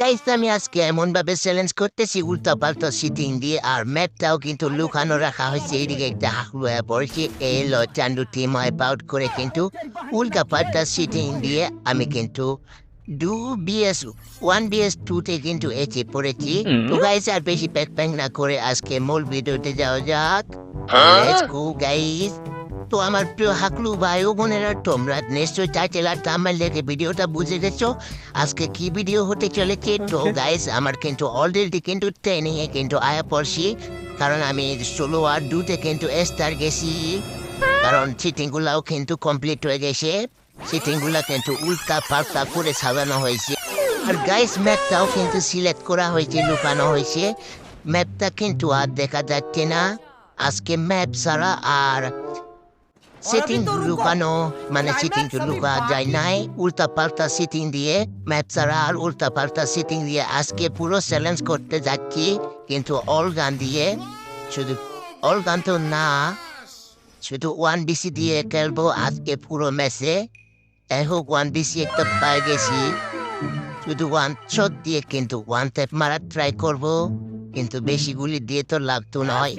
Guys আমি আজকে এমন চ্যালেঞ্জ করতেছি উল্টা পাল্টা সিটিং দিয়ে আর ম্যাপটাও কিন্তু লুকানো রাখা হয়েছে এইদিকে একটা হাকলু হয়ে পড়েছে এল চান্ডু টিম ওয়াইপ আউট করে কিন্তু উল্টা পাল্টা সিটিং দিয়ে আমি কিন্তু ডু বিএস ওয়ান বিএস টুতে কিন্তু এসে পড়েছি তো গাইস আর বেশি প্যাক প্যাক না করে আজকে মূল ভিডিওতে যাওয়া যাক লেটস গো গাইস তো আমার প্রিয় হাকলু ভাই ও বোনেরা তোমরা নিশ্চয়ই টাইটেল আর থাম্বনেল দেখে ভিডিওটা বুঝে গেছো। আজকে কি ভিডিও হতে চলেছে? তো গাইস আমার কিন্তু অলরেডি কিন্তু ট্রেনিং এ কিন্তু আয়া পড়ছি। কারণ আমি ষোলো আর দুতে কিন্তু এস্টার গেছি। কারণ সিটিং গুলাও কিন্তু কমপ্লিট হয়ে গেছে। সিটিংগুলা কিন্তু উল্টা পাল্টা করে সাজানো হয়েছে। আর গাইস ম্যাপটাও কিন্তু সিলেক্ট করা হয়েছে লুকানো হয়েছে। ম্যাপটা কিন্তু আর দেখা যাচ্ছে না। আজকে ম্যাপ ছাড়া আর সিটিং লুকানো মানে সিটিং লুকা যায় নাই উল্টা পাল্টা সিটিং দিয়ে ম্যাপ ছাড়া আর উল্টা পাল্টা সিটিং দিয়ে আজকে পুরো চ্যালেঞ্জ করতে যাচ্ছি কিন্তু অল গান দিয়ে শুধু অল গান তো না শুধু ওয়ান বিসি দিয়ে খেলব আজকে পুরো ম্যাচে যাই হোক ওয়ান বিসি একটা পাই গেছি। শুধু ওয়ান শট দিয়ে কিন্তু ওয়ান ট্যাপ মারার ট্রাই করব। কিন্তু বেশি গুলি দিয়ে তো লাভ তো নয়।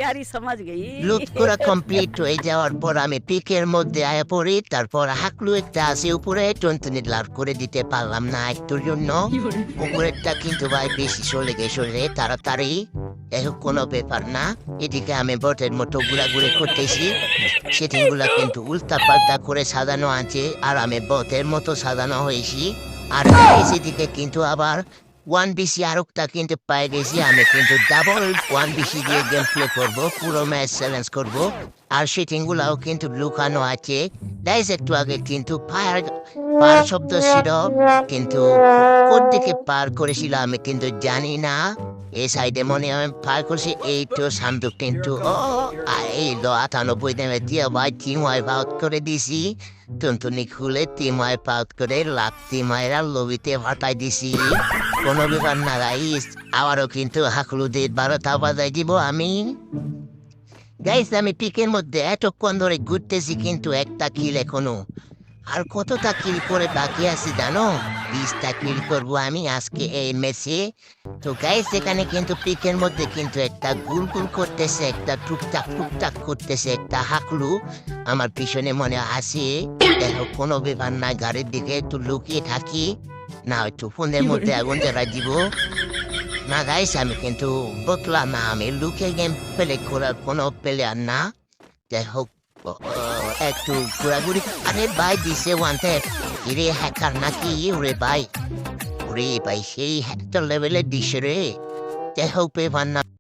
লুট করা কমপ্লিট হয়ে যাওয়ার পর আমি পিকের মধ্যে আয়া পড়ি তারপর হাকলু একটা আসে উপরে টনটনি লাভ করে দিতে পারলাম না একটুর জন্য। কুকুরেরটা কিন্তু ভাই বেশি সরে গে সরে তাড়াতাড়ি। এখন কোনো ব্যাপার না। এদিকে আমি বটের মতো ঘুরাঘুরি করতেছি। সেটিংগুলো কিন্তু উল্টা পাল্টা করে সাজানো আছে আর আমি বটের মতো সাজানো হয়েছি। আর সেদিকে কিন্তু আবার ওয়ান বিসি আরেকটা কিন্তু পেয়ে গেছি আমি কিন্তু ডাবল ওয়ান বিসি দিয়ে গেম প্লে করব পুরো ম্যাচ চ্যালেঞ্জ করব আর সেটিংগুলাও কিন্তু লুকানো আছে গাইজ একটু আগে কিন্তু ফায়ার ফায়ার শব্দ ছিল কিন্তু কোন দিকে পার করেছিল আমি কিন্তু জানি না এই সাইডে মনে হয় পার করছি এই তো সান্দুক কিন্তু ও এই লো আটানব্বই দামে দিয়ে ভাই টিম ওয়াইপ আউট করে দিছি টুনটুনি খুলে টিম ওয়াইপ আউট করে লাভ টিম লবিতে ভাটাই দিছি কোনো ব্যাপার না গাইস আবারও কিন্তু হাকলুদের বারোটা বাজাই দিব আমি। গাইস আমি পিকের মধ্যে এতক্ষণ ধরে ঘুরতেছি কিন্তু একটা কিল এখনও। আর কতটা কিল করে বাকি আছে জানো? বিশটা কিল করব আমি আজকে এই ম্যাচে তো গাইস এখানে কিন্তু পিকের মধ্যে কিন্তু একটা গুল গুল করতেছে, একটা টুকটাক টুকটাক করতেছে একটা হাকলু। আমার পিছনে মনে দেখো কোনো ব্যাপার না, গাড়ির দিকে একটু লুকিয়ে থাকি। না একটু ফোনের মধ্যে আগুন জ্বালা দিব না গাইস আমি কিন্তু বতলাম না আমি লুকে গেম প্লে করার কোনো প্লেয়ার না যাই হোক একটু ঘোরাঘুরি আরে ভাই দিছে ওয়ানতে রে হ্যাকার নাকি রে ভাই ওরে ভাই সেই হ্যাকার লেভেলের দিছে রে যাই হোক পেপার না